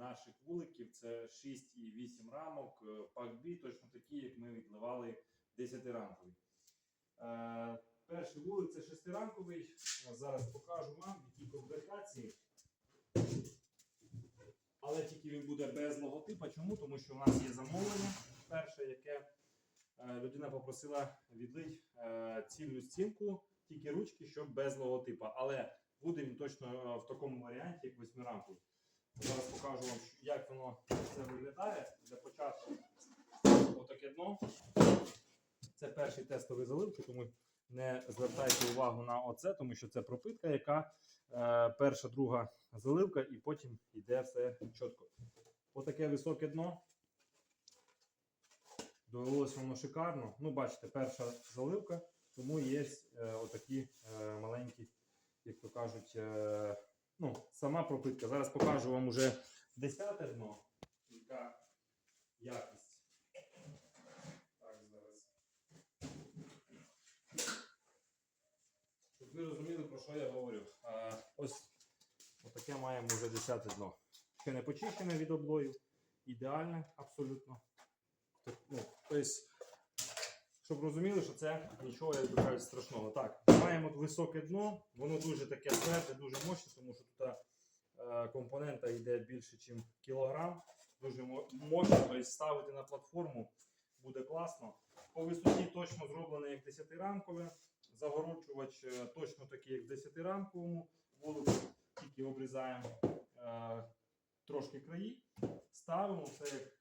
наших вуликів це 6 і 8 рамок, е, пак-бі, точно такі, як ми відливали 10-рамкові. Е, перший вулик це шестирамковий. Е, Зараз покажу вам, в якій комплектації. Але тільки він буде без логотипа. Чому? Тому що у нас є замовлення перше, яке е, людина попросила відлити е, цільну стінку, тільки ручки, щоб без логотипа. Але буде він точно е, в такому варіанті, як восьмирамковий. Зараз покажу вам, як воно це виглядає. Для початку отаке дно. Це перший тестовий заливки, тому не звертайте увагу на оце, тому що це пропитка, яка е, перша, друга заливка, і потім йде все чітко. Отаке високе дно. Довелося воно шикарно. Ну, бачите, перша заливка, тому є е, отакі е, маленькі, як то кажуть, е, ну, сама пропитка. Зараз покажу вам уже десяте дно, яка якість. Так, зараз. Щоб ви розуміли, про що я говорю. А, ось отаке маємо вже десяте дно. Ще не почищене від облоїв. Ідеальне абсолютно. Так, ну, тобто, щоб розуміли, що це нічого як кажуть, страшного. Так, маємо високе дно, воно дуже таке тверде, дуже мощне, тому що тут е, компонента йде більше, ніж кілограм. Дуже мощно, тобто ставити на платформу буде класно. По висоті точно зроблене як 10-рамкове. Загороджувач е, точно такий, як в 10-рамковому вулику, тільки обрізаємо е, трошки краї, ставимо все як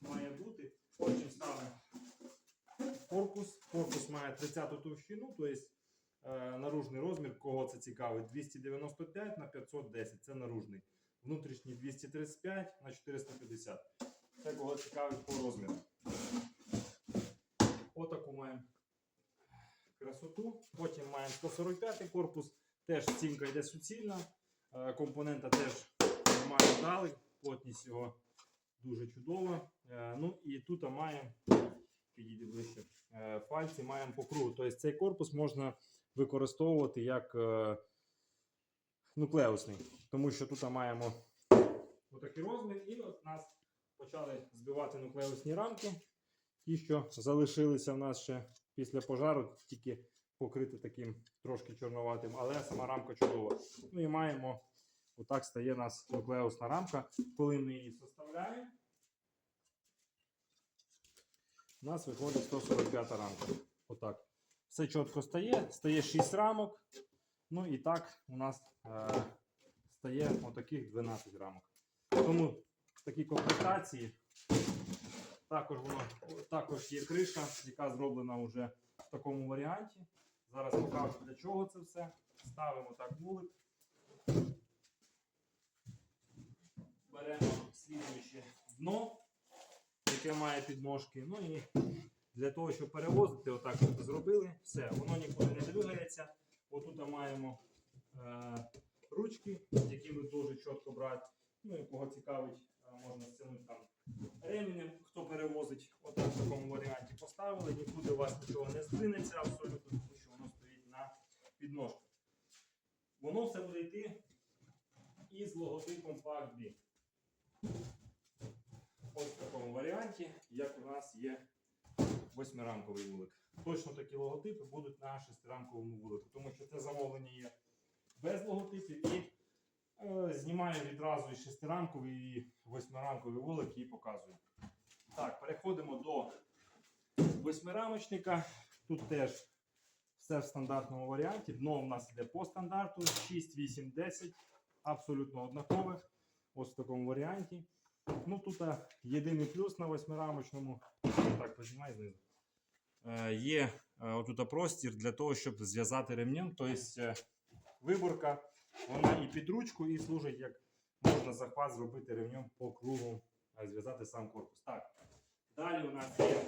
має бути. Потім ставимо корпус. Корпус має 30 товщину, тобто е, наружний розмір, кого це цікавить, 295 на 510 це наружний. Внутрішній 235 на 450. Це кого цікавить по розміру. Отаку маємо красоту. Потім маємо 145 корпус. Теж стінка йде суцільна. Е, Компонента теж нормально дали. Плотність його дуже чудова. Е, Ну і тут маємо, підійди ближче, е, фальці маємо по кругу. Тобто цей корпус можна використовувати як е, нуклеусний, тому що тут маємо отакий розмір, і от нас почали збивати нуклеусні рамки. Ті, що залишилися в нас ще після пожару, тільки покрити таким трошки чорноватим, але сама рамка чудова. Ну і маємо, отак стає у нас нуклеусна рамка. Коли ми її составляємо, у нас виходить 145 рамка. Отак. Все чітко стає, стає 6 рамок. Ну і так у нас е, стає отаких 12 рамок. Тому в такій комплектації також воно також є криша, яка зроблена вже в такому варіанті. Зараз покажу для чого це все. Ставимо так вулик. Беремо слідуюче дно, яке має підножки. Ну і для того, щоб перевозити, отак от зробили, все, воно нікуди не двигається. Отут маємо е, ручки, якими дуже чітко брати. Ну і кого цікавить, е, можна стягнути там ременем, хто перевозить, отак в такому варіанті поставили, нікуди у вас нічого не здвинеться абсолютно, тому що воно стоїть на підножках. Воно все буде йти із логотипом PACB. В варіанті, як у нас є восьмирамковий вулик. Точно такі логотипи будуть на шестирамковому вулику, тому що це замовлення є без логотипів і е, знімаю відразу і шестирамковий і восьмирамковий вулик і показую. Так, переходимо до восьмирамочника. Тут теж все в стандартному варіанті. Дно у нас йде по стандарту 6, 8, 10, абсолютно однакове. Ось в такому варіанті. Ну тут єдиний плюс на восьмирамочному. Так, познімай знизу. Е, є е, отут простір для того, щоб зв'язати ремнем. Тобто е, виборка, вона і під ручку, і служить як можна захват зробити ремнем по кругу, е, зв'язати сам корпус. Так. Далі у нас є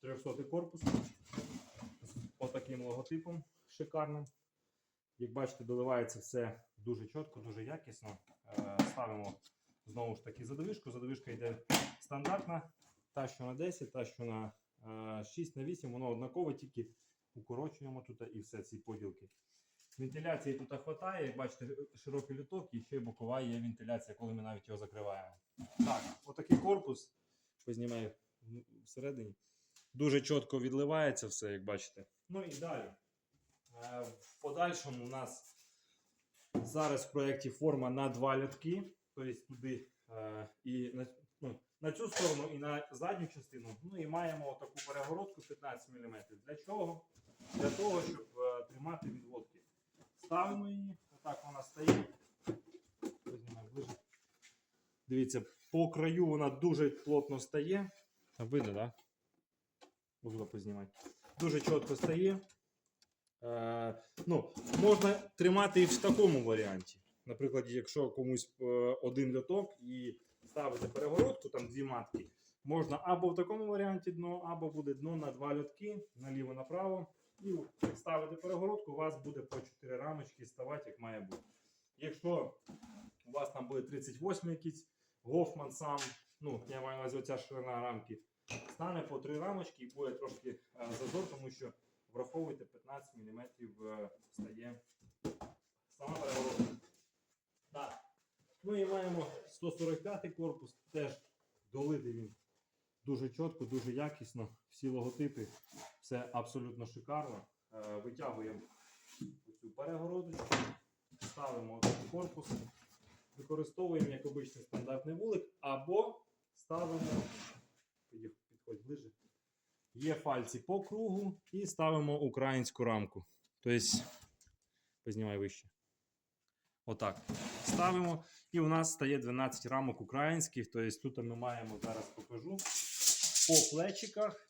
300 корпус з отаким логотипом шикарним. Як бачите, доливається все дуже чітко, дуже якісно. Е, Ставимо знову ж таки задовишку. Задовишка йде стандартна, та, що на 10, та, що на е, 6 на 8, воно однаково, тільки укорочуємо тут і все ці поділки. Вентиляції тут вистачає, як бачите, широкий люток і ще й бокова є вентиляція, коли ми навіть його закриваємо. Так, отакий корпус. Познімаю всередині. Дуже чітко відливається все, як бачите. Ну і далі. Е, В подальшому у нас зараз в проєкті форма на два лятки. Тобто туди е, і на, ну, на цю сторону, і на задню частину. Ну і маємо таку перегородку 15 мм. Для чого? Для того, щоб е, тримати відводки. Ставимо її, отак вона стоїть. Ближче. Дивіться, по краю вона дуже плотно стає. Видно, так? Да? Можна познімати. Дуже чітко стає. Е, ну, можна тримати і в такому варіанті. Наприклад, якщо комусь е, один льоток і ставити перегородку, там дві матки, можна або в такому варіанті дно, або буде дно на два льотки, наліво-направо. І ставити перегородку, у вас буде по 4 рамочки ставати, як має бути. Якщо у вас там буде 38 якийсь Гофман сам, ну, я маю на увазі оця ширина рамки, стане по 3 рамочки і буде трошки е, зазор, тому що враховуйте 15 мм стає сама перегородка. Так. Ну і маємо 145 корпус, теж долитий він дуже чітко, дуже якісно. Всі логотипи, все абсолютно шикарно. Е, Витягуємо цю перегородочку, ставимо корпус, використовуємо як обичний стандартний вулик, або ставимо, підходь ближе, є фальці по кругу і ставимо українську рамку. Тобто, познімай вище. Отак. Ставимо. І у нас стає 12 рамок українських. Тобто тут ми маємо, зараз покажу. По плечиках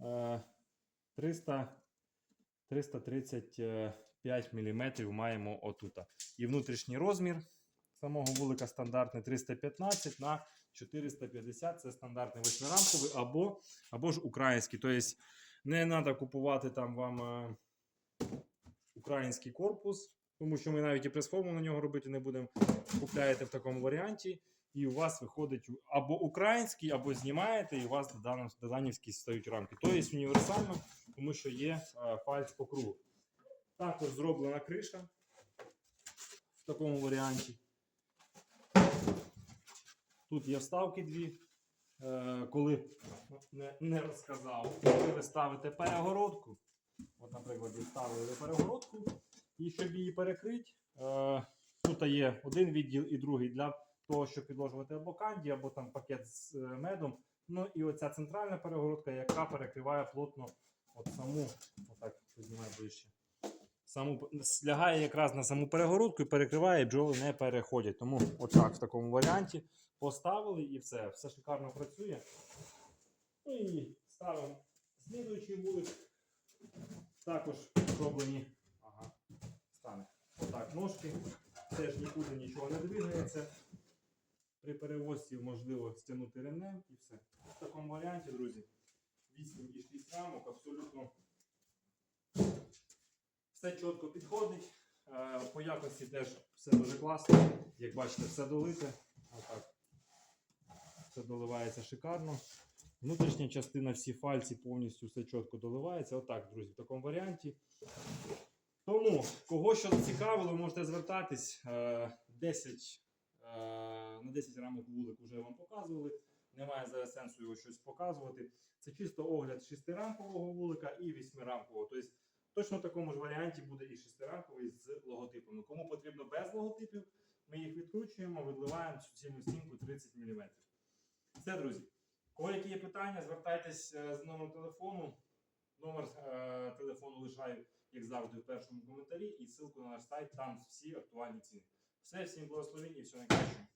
е, 300, 335 мм маємо отут. І внутрішній розмір самого вулика стандартний 315 на 450 це стандартний восьмирамковий або, або ж український. Тобто не треба купувати там вам е, український корпус, тому що ми навіть і пресформу на нього робити не будемо. Купляєте в такому варіанті, і у вас виходить або український, або знімаєте, і у вас додан- доданівські стають рамки. Тобто універсально, тому що є е, фальш по кругу. Також зроблена криша в такому варіанті. Тут є вставки дві. Е, коли не, не розказав, коли ви ставите перегородку, от, наприклад, ви ставили перегородку, і щоб її перекрити, е, тут є один відділ і другий для того, щоб підложувати або канді, або там пакет з е, медом. Ну і оця центральна перегородка, яка перекриває плотно от саму, отак піднімаю ближче. Саму лягає якраз на саму перегородку і перекриває, бджоли не переходять. Тому отак в такому варіанті поставили і все. Все шикарно працює. Ну і ставимо слідуючий вулик. Також зроблені. Ага, стане. Отак ножки. Теж нікуди нічого не двигається. При перевозці можливо стягнути ремнем і все. В такому варіанті, друзі, 8 і 6 рамок абсолютно все чітко підходить. Е, По якості теж все дуже класно. Як бачите, все долите. Отак. Все доливається шикарно. Внутрішня частина, всі фальці повністю все чітко доливається. Отак, друзі, в такому варіанті. Тому, кого що цікавило, можете звертатись. Е, 10, е, на 10 рамок вулик вже вам показували. Немає зараз сенсу його щось показувати. Це чисто огляд шестирамкового вулика і восьмирамкового. Тобто точно в такому ж варіанті буде і шестирамковий з логотипами. Кому потрібно без логотипів, ми їх відкручуємо, видливаємо цю цільну стінку 30 мм. Все, друзі. Кого які є питання, звертайтесь е, з номером телефону. Номер е, телефону лишаю, як завжди, в першому коментарі і ссылку на наш сайт, там всі актуальні ціни. Все, всім благословень і всього найкращого.